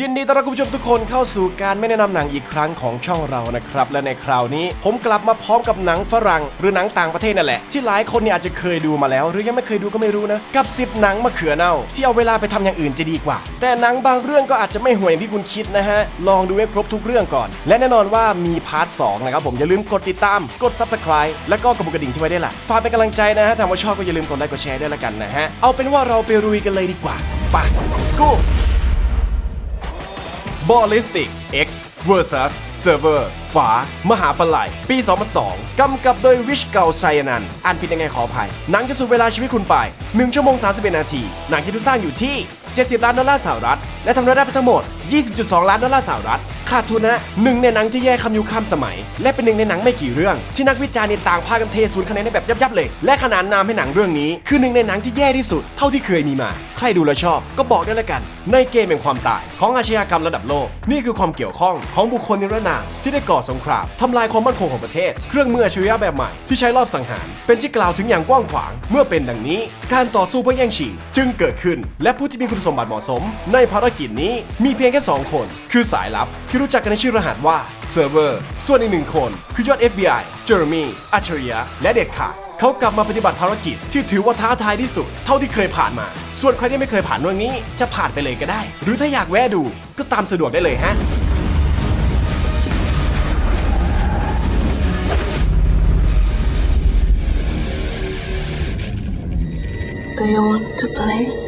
ยินดีต้อนรับคุณผู้ชมทุกคนเข้าสู่การไม่แนะนำหนังอีกครั้งของช่องเรานะครับ และในคราวนี้ผมกลับมาพร้อมกับหนังฝรั่ง หรือหนังต่างประเทศนั่นแหละ ที่หลายคนเนี่ยอาจจะเคยดูมาแล้ว หรือยังไม่เคยดูก็ไม่รู้นะ กับ 10 หนังมะเขือเน่า ที่เอาเวลาไปทำอย่างอื่นจะดีกว่า แต่หนังบางเรื่องก็อาจจะไม่ห่วยอย่างที่คุณคิดนะฮะ ลองดูให้ครบทุกเรื่องก่อน และแน่นอนว่ามีพาร์ทสองนะครับผมอย่าลืมกดติดตามกด subscribe แล้วก็กระบุกกระดิ่งที่ไว้ได้วยล่ะฝากเป็นกำลังใจนะฮะถ้าว่าชอบก็อย่าลืมกดไลค์กดแชร์ด้วยละกันนะฮะเอาเป็นว่าเราไปรุยกันเลยดีกว่าไป let's go Ballistic X vs Server ฝา มหาปลายปี 2002 กำกับโดยวิชเกาไซยนันท์อ่านผิดยังไงขออภัย หนังจะสูญเวลาชีวิตคุณไป 1 ชั่วโมง 31 นาที หนังที่ถูกสร้างอยู่ที่ 70 ล้านดอลลาร์สหรัฐ และทำรายได้ไปทั้งหมด 20.2 ล้านดอลลาร์สหรัฐ ขาดทุนนะหนึ่งในหนังที่แย่คำยุคข้ามสมัย และเป็นหนึ่งในหนังไม่กี่เรื่อง ที่นักวิจารณ์ในต่างพากันเทศูนย์คะแนนได้แบบยับๆเลย และขนานนามให้หนังเรื่องนี้ คือหนึ่งในหนังที่แย่ที่สุดเท่าที่เคยมีมา ใครดูแล้วชอบก็บอกด้วยละกัน ในเกมแห่งความตาย ของอาชญากรรมระดับโลก นี่คือความเกี่ยวข้องของบุคคลนิรนามที่ได้ก่อสงครามทำลายความมั่นคงของประเทศ เครื่องมืออัจฉริยะแบบใหม่ที่ใช้รอบสังหาร เป็นที่กล่าวถึงอย่างกว้างขวาง เมื่อเป็นดังนี้ การต่อสู้เพื่อแย่งชิงจึงเกิดขึ้น และผู้ที่มีคุณสมบัติเหมาะสม ในภารกิจนี้มีเพียงแค่ 2 คน คือสายลับที่รู้จักกันในชื่อรหัสว่าเซิร์ฟเวอร์ส่วนอีกหนึ่งคน คือยอด FBI เจอร์มีอัจฉริยะและเด็ดขาดเขากลับมาปฏิบัติภารกิจที่ถือว่าท้าทายที่สุด เท่าที่เคยผ่านมา ส่วนใครที่ไม่เคยผ่านเรื่องนี้จะผ่านไปเลยก็ได้ หรือถ้าอยากแวะดูก็ตามสะดวกได้เลยฮะ Do you want to play?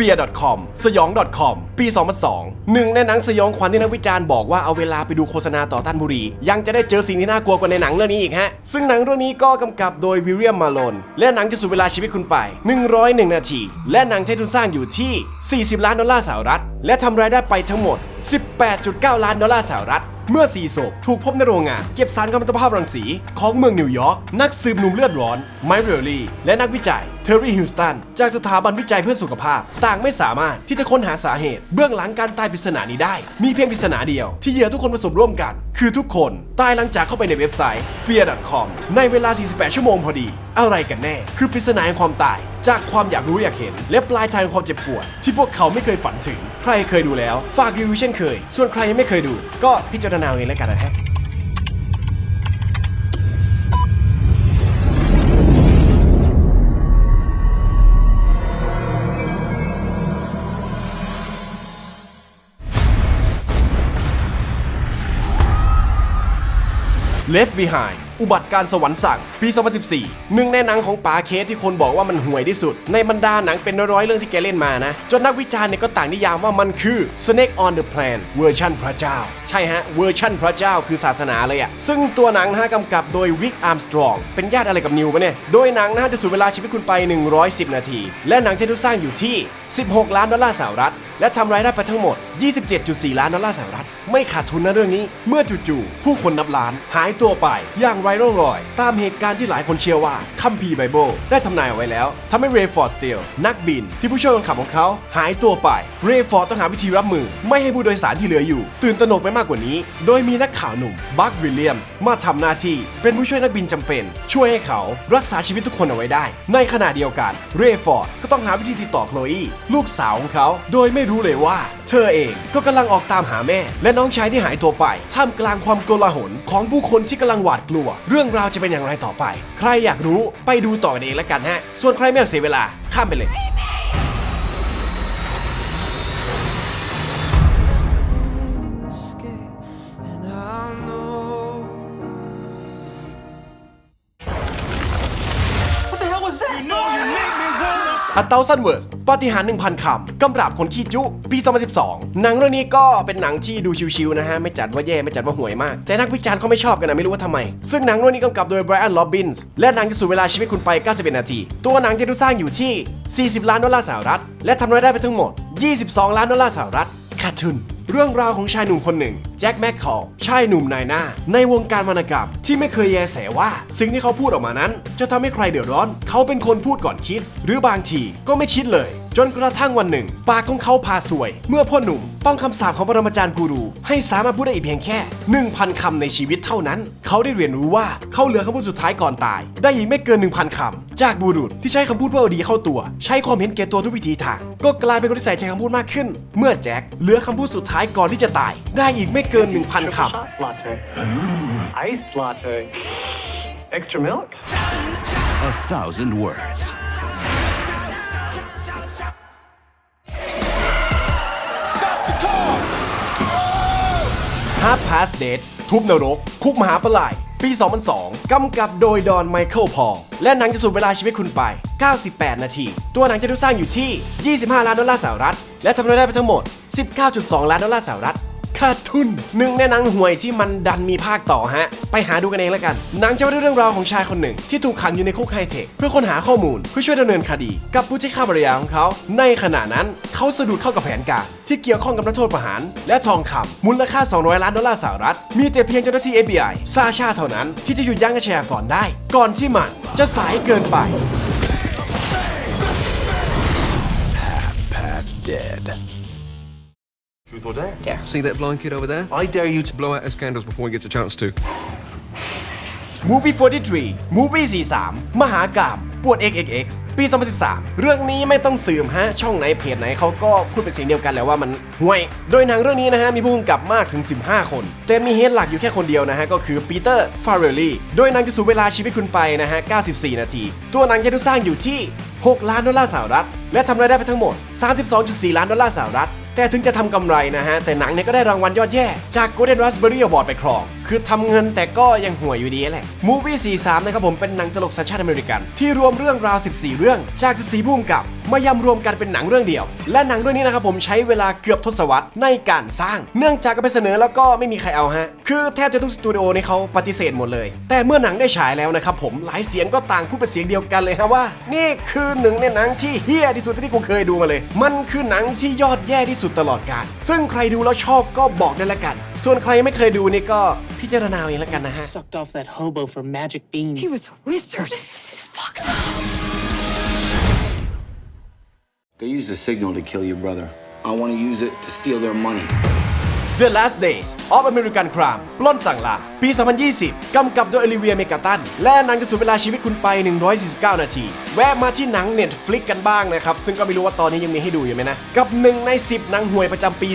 fear.com สยอง .com ปี 2002 หนึ่งในหนังสยองขวัญที่นักวิจารณ์บอกว่าเอาเวลาไปดูโฆษณาต่อต้านบุหรี่ ยังจะได้เจอสิ่งที่น่ากลัวกว่าในหนังเรื่องนี้อีกฮะ ซึ่งหนังเรื่องนี้ก็กำกับโดยวิลเลียมมาโลนและหนังจะสูญเวลาชีวิตคุณไป 101 นาที และหนังใช้ทุนสร้างอยู่ที่ 40 ล้านดอลลาร์สหรัฐ และทำรายได้ไปทั้งหมด 18.9 ล้านดอลลาร์สหรัฐ เมื่อสีศพถูกพบในโรงงานเก็บสารกัมมันตภาพรังสี ของเมืองนิวยอร์ก นักสืบหนุ่มเลือดร้อน ไมค์เรลลี่และนักวิจัย เทอร์รี่ฮิวสตัน จากสถาบันวิจัยเพื่อสุขภาพ ต่างไม่สามารถที่จะค้นหาสาเหตุ เบื้องหลังการตายปริศนานี้ได้ มีเพียงปริศนาเดียวที่เหยื่อทุกคนประสบร่วมกัน คือทุกคนตายหลังจากเข้าไปในเว็บไซต์ fear.com ในเวลา 48 ชั่วโมงพอดี อะไรกันแน่ คือปริศนาแห่งความตาย จากความอยากรู้อยากเห็น และปลายทางของความเจ็บปวด ที่พวกเขาไม่เคยฝันถึง ใครเคยดูแล้ว ฝากรีวิวเช่นเคย ส่วนใครยังไม่เคยดู ก็พิจารณาเองแล้วกันนะฮะ Left Behind อุบัติการสวรรค์สั่งปี 2014 หนึ่งในหนังของป๋าเคสที่คนบอกว่ามันห่วยที่สุด ในบรรดาหนังเป็นร้อยๆเรื่องที่แกเล่นมานะ จนนักวิจารณ์เนี่ยก็ต่างนิยามว่ามันคือ Snake on the Plan เวอร์ชันพระเจ้า ใช่ฮะ เวอร์ชันพระเจ้าคือศาสนาเลยอะซึ่งตัวหนังนะฮะกำกับโดยวิกอาร์มสตรองเป็นญาติอะไรกับนิวปะเนี่ย โดยหนังนะฮะจะสูญเวลาชีวิตคุณไป 110 นาที และหนังจะถูกสร้างอยู่ที่ 16 ล้านดอลลาร์สหรัฐและทำรายได้ไปทั้งหมด 27.4 ล้านดอลลาร์สหรัฐ ไม่ขาดทุนนะเรื่องนี้ เมื่อจู่ๆผู้คนนับล้านหายตัวไปอย่างไร้ร่องรอย ตามเหตุการณ์ที่หลายคนเชื่อว่าคัมภีร์ไบเบิลได้ทำนายเอาไว้แล้วทำให้เรย์ฟอร์ดสเตลนักบินที่ผู้ช่วยคนขับของเขาหายตัวไป เรย์ฟอร์ดต้องหาวิธีรับมือ ไม่ให้ผู้โดยสารที่เหลืออยู่ ตื่นตระหนกไปมากกว่านี้ โดยมีนักข่าวหนุ่มบัควิลเลียมส์มาทำหน้าที่ เป็นผู้ช่วยนักบินจำเป็น ช่วยให้เขารักษาชีวิตทุกคนเอาไว้ได้ ในขณะเดียวกันเรย์ฟอร์ดก็ต้องหาวิธีติดต่อโคลอีลูกสาวของเขา โดยไม่รู้เลยว่า เธอเองก็กำลังออกตามหาแม่ และน้องชายที่หายตัวไป ท่ามกลางความโกลาหลของผู้คนที่กำลังหวาดกลัว เรื่องราวจะเป็นอย่างไรต่อไป ใครอยากรู้ไปดูต่อกันเองแล้วกันฮะ ส่วนใครไม่อยากเสียเวลาข้ามไปเลย A Thousand Words ปาฏิหาริย์1,000 คำกำราบคนขี้จุ ปี 2012 หนังเรื่องนี้ก็เป็นหนังที่ดูชิวๆนะฮะ ไม่จัดว่าแย่ ไม่จัดว่าห่วยมาก แต่นักวิจารณ์เขาไม่ชอบกันนะ ไม่รู้ว่าทำไม ซึ่งหนังเรื่องนี้กำกับโดย Brian Robbins และหนังจะสู่เวลาชีวิตคุณไป 91 นาที ตัวหนังจะดูสร้างอยู่ที่ 40 ล้านดอลลาร์สหรัฐ และทำรายได้ไปทั้งหมด 22 ล้านดอลลาร์สหรัฐขาดทุน เรื่องราวของชายหนุ่มคนหนึ่ง แจ็คแมคคอลชายหนุ่มนายหน้า ในวงการวรรณกรรม ที่ไม่เคยแยแสว่า สิ่งที่เขาพูดออกมานั้น จะทำให้ใครเดือดร้อน เขาเป็นคนพูดก่อนคิด หรือบางทีก็ไม่คิดเลย จนกระทั่งวันหนึ่ง ปากของเขาพาสวย เมื่อพ่อหนุ่ม ต้องคำสาปของปรมาจารย์กูรู ให้สามารถพูดได้อีกเพียงแค่ 1,000คำในชีวิตเท่านั้น เขาได้เรียนรู้ว่าเขาเหลือคำพูดสุดท้ายก่อนตาย ได้อีกไม่เกิน 1,000คำจากบุรุษที่ใช้คำพูดเพื่อเอาดีเข้าตัว ใช้ความเห็นแก่ตัวทุกวิธีทาง ก็กลายเป็นคนที่ใส่ใจคำพูดมากขึ้น เมื่อแจ็คเหลือคำพูดสุดท้ายก่อนที่จะตาย ได้อีกไม่เกิน 1,000คำ Shot latte. Iced latte. Extra milk? A thousand words. Hard Past Date ทุบนรก คุกมหาปลาย ปี 2002 กำกับโดยดอนไมเคิลพอลและหนังจะสูบเวลาชีวิตคุณไป 98 นาที ตัวหนังจะถูกสร้างอยู่ที่ 25 ล้านดอลลาร์สหรัฐ และทำรายได้ไปทั้งหมด 19.2 ล้านดอลลาร์สหรัฐ ขาดทุนหนึ่งในหนังห่วยที่มันดันมีภาคต่อฮะ ไปหาดูกันเองแล้วกัน หนังจะว่าด้วยเรื่องราวของชายคนหนึ่ง ที่ถูกขังอยู่ในคุกไฮเทคเพื่อค้นหาข้อมูลเพื่อช่วยดำเนินคดี กับผู้ที่ฆ่าภรรยาของเขา ในขณะนั้นเขาสะดุดเข้ากับแผนการที่เกี่ยวข้องกับนักโทษประหาร และทองคำมูลค่า 200 ล้านดอลลาร์สหรัฐ มีแต่เพียงเจ้าหน้าที่ FBI ซาชาเท่านั้นที่จะหยุดยั้งอาชญากรได้ ก่อนที่มันจะสายเกินไป Past dead. Truth or dare? See that blind kid over there? I dare you to. Blow out his candles before he gets a chance to. Movie 43 Movie 43 มหากามปวด XXX ปี 2013 เรื่องนี้ไม่ต้องสืมฮะ ช่องไหนเพจไหนเขาก็พูดเป็นเสียงเดียวกันแหล้วว่ามันห่วย โดยหนังเรื่องนี้นะฮะ มีผู้กำกับมากถึง 15 คน แต่มีเฮดหลักอยู่แค่คนเดียวนะฮะ ก็คือปีเตอร์ฟาเรลลี่ โดยหนังจะสูบเวลาชีวิตคุณไปนะฮะ 94 นาที ตัวหนังจะถูกสร้างอยู่ที่ 6 ล้านดอลลาร์สหรัฐ และทำรายได้ไปทั้งหมด 32.4 ล้านดอลลาร์สหรัฐ แต่ถึงจะทำกำไรนะฮะ แต่หนังเนี่ยก็ได้รางวัลยอดแย่จาก Golden Raspberry Award ไปครอง คือทำเงินแต่ก็ยังห่วยอยู่ดีแหละ Movie 43 นะครับผมเป็นหนังตลกสัญชาติอเมริกัน ที่รวมเรื่องราว 14 เรื่องจาก 14ผู้กำกับ มายำรวมกันเป็นหนังเรื่องเดียว และหนังเรื่องนี้นะครับผมใช้เวลาเกือบทศวรรษในการสร้าง เนื่องจากก็ไปเสนอแล้วก็ไม่มีใครเอาฮะ คือแทบจะทุกสตูดิโอนี่เขาปฏิเสธหมดเลย แต่เมื่อหนังได้ฉายแล้วนะครับผมหลายเสียงก็ต่างพูดเป็นเสียงเดียวกันเลยฮะว่า นี่คือหนึ่งในหนังที่เฮี้ยที่สุดที่กูเคยดูมาเลย มันคือหนังที่ยอดแย่ที่สุดตลอดกาลซึ่งใครดูแล้วชอบก็บอกได้ละกัน ส่วนใครไม่เคยดูนี่ก็พิจารณาเอาเองละกันนะฮะ sucked off that hobo for magic beans. He was a wizard. This is fucked up. They used the signal to kill your brother. I want to use it to steal their money. The Last Days of American Crime ปล้นสั่งลา ปี 2020 กำกับโดยอลิเวียเมกาตัน และหนังจะสูบเวลาชีวิตคุณไป 149 นาที แวะมาที่หนัง Netflix กันบ้างนะครับ ซึ่งก็ไม่รู้ว่าตอนนี้ยังมีให้ดูอยู่ไหมนะ กับหนึ่งใน 10หนังห่วยประจำปี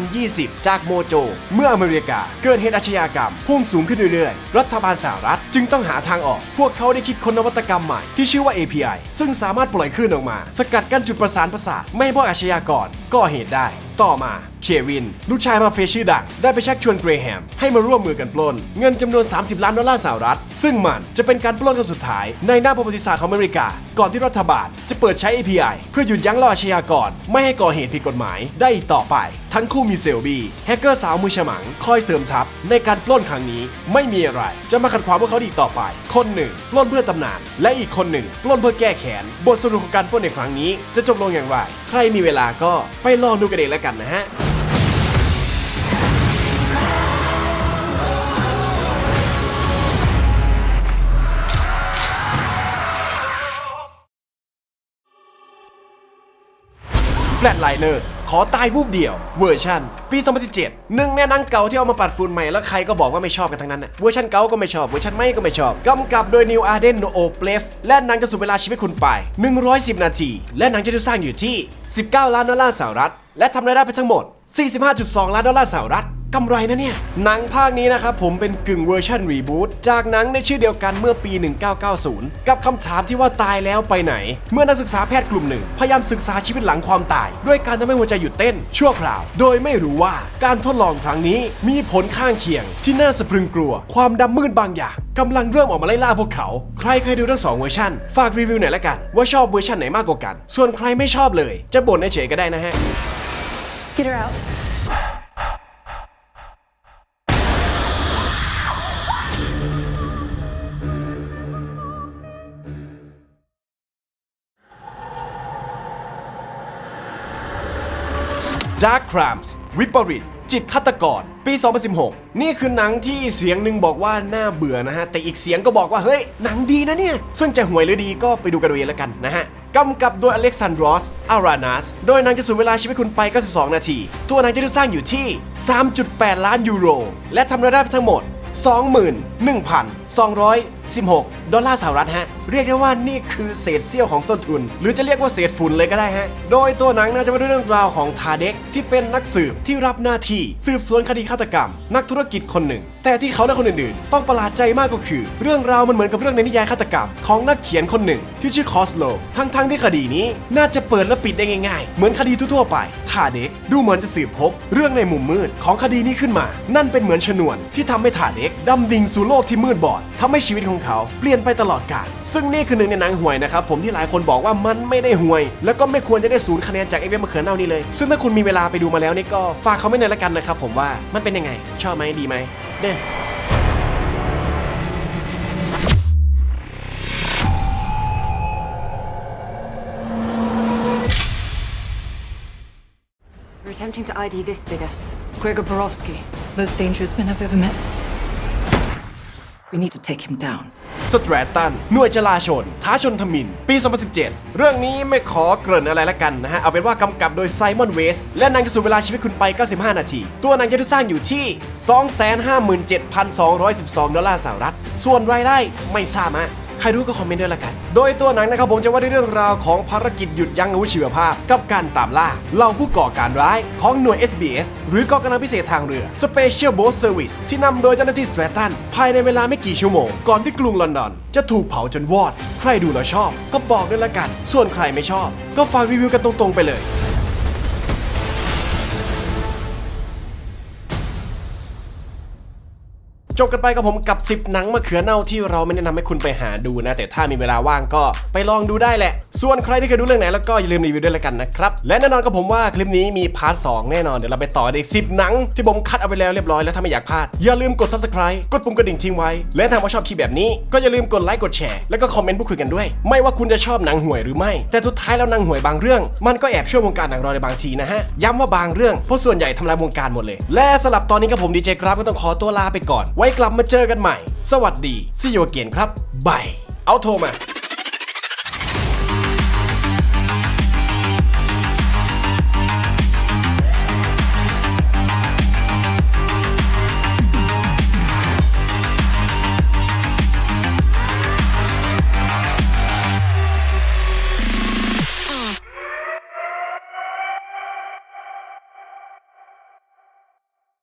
2020 จากโมโจ เมื่ออเมริกา เกิดเหตุอาชญากรรม พุ่งสูงขึ้นเรื่อยๆ รัฐบาลสหรัฐจึงต้องหาทางออก พวกเขาได้คิดค้นนวัตกรรมใหม่ที่ชื่อว่า API ซึ่งสามารถปล่อยคลื่นออกมา สกัดกั้นจุดประสานประสาทไม่ให้พวกอาชญากรก่อเหตุได้ ต่อมา เควิน ลูกชายมาเฟยชื่อดัง ได้ไปชักชวนเกรแฮม ให้มาร่วมมือกันปล้น เงินจำนวน 30 ล้านดอลลาร์สหรัฐ ซึ่งมันจะเป็นการปล้นครั้งสุดท้าย ในหน้าประวัติศาสตร์ของอเมริกา ก่อนที่รัฐบาลจะเปิดใช้ API เพื่อหยุดยั้งล่ออาชญากร ไม่ให้ก่อเหตุผิดกฎหมายได้อีกต่อไป ทั้งคู่มีเซลบีแฮกเกอร์สาวมือฉมัง คอยเสริมทัพในการปล้นครั้งนี้ไม่มีอะไร จะมาขัดขวางพวกเขาด้อีกต่อไป คนหนึ่งปล้นเพื่อตำนาน และอีกคนหนึ่งปล้นเพื่อแก้แค้นบทสรุปของการปล้นในครั้งนี้ จะจบลงอย่างไร ใครมีเวลาก็ไปลองดูกันเองแล้วกันนะฮะ Flatliners ขอตายวูบเดียวเวอร์ชันปี 2017หนึ่งในนังเก่าที่เอามาปัดฝุ่นใหม่แล้วใครก็บอกว่าไม่ชอบกันทั้งนั้นน่ะเวอร์ชันเก่าก็ไม่ชอบเวอร์ชันใหม่ก็ไม่ชอบกำกับโดยนิวอาร์เดนโนโอเปลฟและหนังจะสุดเวลาชีวิตคุณไป 110 นาที และหนังจะถูกสร้างอยู่ที่ 19 ล้านดอลลาร์สหรัฐและทำรายได้ไปทั้งหมด 45.2 ล้านดอลลาร์สหรัฐ กำไรนะเนี่ย หนังภาคนี้นะครับผมเป็นกึ่งเวอร์ชันรีบูตจากหนังในชื่อเดียวกันเมื่อปี 1990 กับคำถามที่ว่าตายแล้วไปไหน เมื่อนักศึกษาแพทย์กลุ่มหนึ่ง พยายามศึกษาชีวิตหลังความตาย ด้วยการทำให้หัวใจหยุดเต้น ชั่วคราว โดยไม่รู้ว่าการทดลองครั้งนี้มีผลข้างเคียง ที่น่าสะพรึงกลัว ความดำมืดบางอย่างกำลังเริ่มออกมาไล่ล่าพวกเขา ใครเคยดูทั้งสองเวอร์ชันฝากรีวิวหน่อยละกัน ว่าชอบเวอร์ชันไหนมากกว่ากัน ส่วนใครไม่ชอบเลย จะบ่นเฉยๆก็ได้นะฮะ Get her out. Dark Crimes วิปริต จิตฆาตกร ปี 2016 นี่คือหนังที่เสียงหนึ่งบอกว่าน่าเบื่อนะฮะ แต่อีกเสียงก็บอกว่า เฮ้ย หนังดีนะเนี่ย ซึ่งจะห่วยหรือดีก็ไปดูกันเองแล้วกันนะฮะกำกับโดยอเล็กซานดรอส อารานัส โดยหนางจะสูญเวลาชีวิตคุณไป 92 นาที ตัวหนางจะถูกสร้างอยู่ที่ 3.8 ล้านยูโร และทำรายได้ทั้งหมด 20,000 1,216 ดอลลาร์สหรัฐฮะ เรียกได้ว่านี่คือเศษเสี้ยวของต้นทุน หรือจะเรียกว่าเศษฝุ่นเลยก็ได้ฮะ โดยตัวหนังน่าจะเป็นเรื่องราวของทาเด็กที่เป็นนักสืบที่รับหน้าที่สืบสวนคดีฆาตกรรม นักธุรกิจคนหนึ่ง แต่ที่เขาและคนอื่นๆ ต้องประหลาดใจมากก็คือ เรื่องราวมันเหมือนกับเรื่องในนิยายฆาตกรรมของนักเขียนคนหนึ่ง ที่ชื่อคอสโลทั้งๆที่คดีนี้น่าจะเปิดและปิดได้ง่ายๆ เหมือนคดีทั่วๆไปทาเด็กดูเหมือนจะสืบพบ เรื่องในมุมมืดของคดีนี้ขึ้นมา นั่นเป็นเหมือนชนวนที่ทำให้ทาเด็กดำดิ่งสู่โลกที่มืดบอดทำให้ชีวิตของเขาเปลี่ยนไปตลอดกาลซึ่งนี่คือหนึ่งในหนังห่วยนะครับผมที่หลายคนบอกว่ามันไม่ได้ห่วย แล้วก็ไม่ควรจะได้ศูนย์คะแนนจากไอเว็บมะเขือเน่านี่เลย ซึ่งถ้าคุณมีเวลาไปดูมาแล้วนี่ก็ฝากเขาไม่ในอยละกันนะครับผมว่ามันเป็นยังไง ชอบไหมดีไหมเด้อ attempting to ID this figure. Gregor Borovsky. Most dangerous man I've ever met. We need to take him down. สแตรตันหน่วยจลาชน ท้าชนทมิน ปี 2017 เรื่องนี้ไม่ขอเกริ่นอะไรละกันนะฮะ เอาเป็นว่ากำกับโดยไซมอนเวส และนางจะสูญเวลาชีวิตคุณไป 95 นาที ตัวนางจะถูกสร้างอยู่ที่ 257,212 ดอลลาร์สหรัฐ ส่วนรายได้ไม่ทราบฮะ ใครรู้ก็คอมเมนต์ด้วยละกัน โดยตัวหนังนะครับผมจะว่าด้วยเรื่องราวของภารกิจหยุดยั้งอาวุธชีวภาพ กับการตามล่าเหล่าผู้ก่อการร้ายของหน่วย SBS หรือกองกำลังพิเศษทางเรือ Special Boat Service ที่นำโดยเจ้าหน้าที่สแตรตันภายในเวลาไม่กี่ชั่วโมง ก่อนที่กรุงลอนดอน จะถูกเผาจนวอด ใครดูแล้วชอบ ก็บอกด้วยละกัน ส่วนใครไม่ชอบ ก็ฝากรีวิวกันตรงๆไปเลย จบกันไปกับผมกับ 10 หนังมะเขือเน่าที่เราไม่แนะนำให้คุณไปหาดูนะ แต่ถ้ามีเวลาว่างก็ไปลองดูได้แหละ ส่วนใครที่เคยดูเรื่องไหนแล้วก็อย่าลืมรีวิวด้วยละกันนะครับ และแน่นอนกับผมว่าคลิปนี้มีพาร์ทสแน่นอน เดี๋ยวเราไปต่อในอีก10หนังที่ผมคัดเอาไปแล้วเรียบร้อยแล้วถ้าไม่อยากพลาด อย่าลืมกด subscribe กดปุ่มกระดิ่งทิ้งไว้ และถ้าว่าชอบคลิปแบบนี้ก็อย่าลืมกดไลค์กดแชร์แล้วก็คอมเมนต์พูดคุยกันด้วย ไม่ว่าคุณจะชอบหนังห่วยหรือไม่ แต่สุดท้ายแล้วหนังห่วยบางเรื่อง มันก็แอบช่วยวงการหนังเราในบางทีนะฮะย้ำว่าบางเรื่องเพราะส่วนใหญ่ทำลายวงการหมดเลย และสำหรับตอนนี้กับผมดีเจครับก็ต้องขอตัวลาไปก่อนไไว้กลับมาเจอกันใหม่ สวัสดีซิโยเกียนครับบายเอาโทรมา